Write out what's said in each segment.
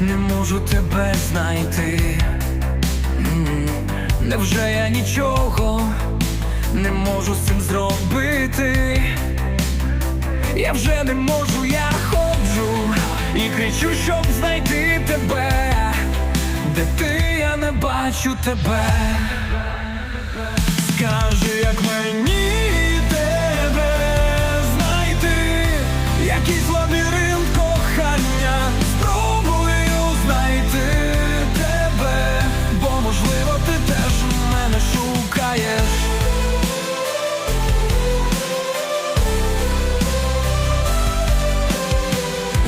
не можу тебе знайти. Невже я нічого не можу з цим зробити? Я вже не можу, я ходжу і кричу, щоб знайти тебе, де ти я не бачу тебе. Скажи, як мені тебе знайти, якийсь лабіринт кохання, спробую знайти тебе, бо можливо ти теж мене шукаєш.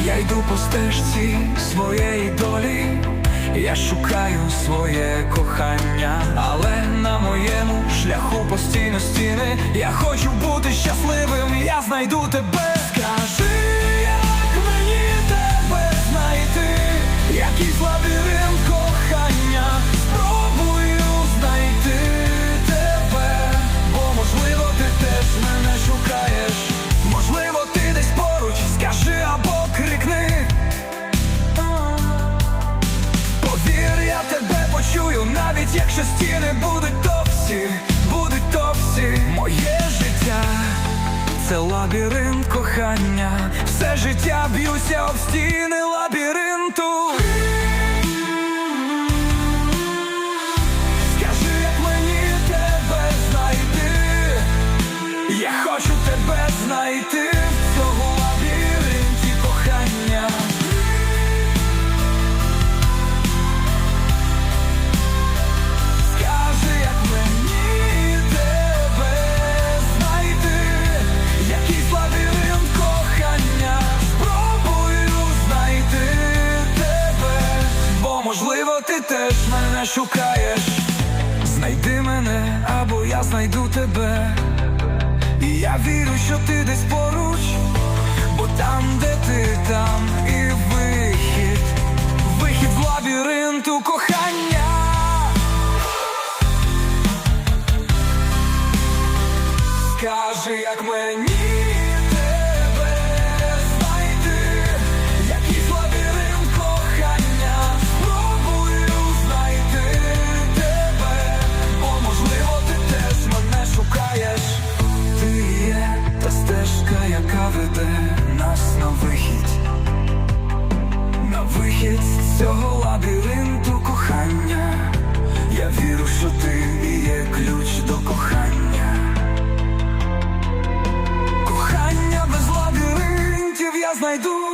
Я йду по стежці своєї долі, я шукаю своє кохання, але на моєму шляху постійно стіни. Я хочу бути щасливим, я знайду тебе. Скажи, навіть якщо стіни будуть товсті, будуть товсті. Моє життя це лабіринт кохання, все життя б'юся об стіни лабіринту. Скажи, як мені тебе знайти, я хочу тебе знайти шукаєш. Знайди мене, або я знайду тебе. І я вірю, що ти десь поруч, бо там, де ти, там і вихід, вихід з лабіринту кохання. Скажи, як мені вихід, на вихід з цього лабіринту кохання. Я вірю, що ти є ключ до кохання. Кохання без лабіринтів я знайду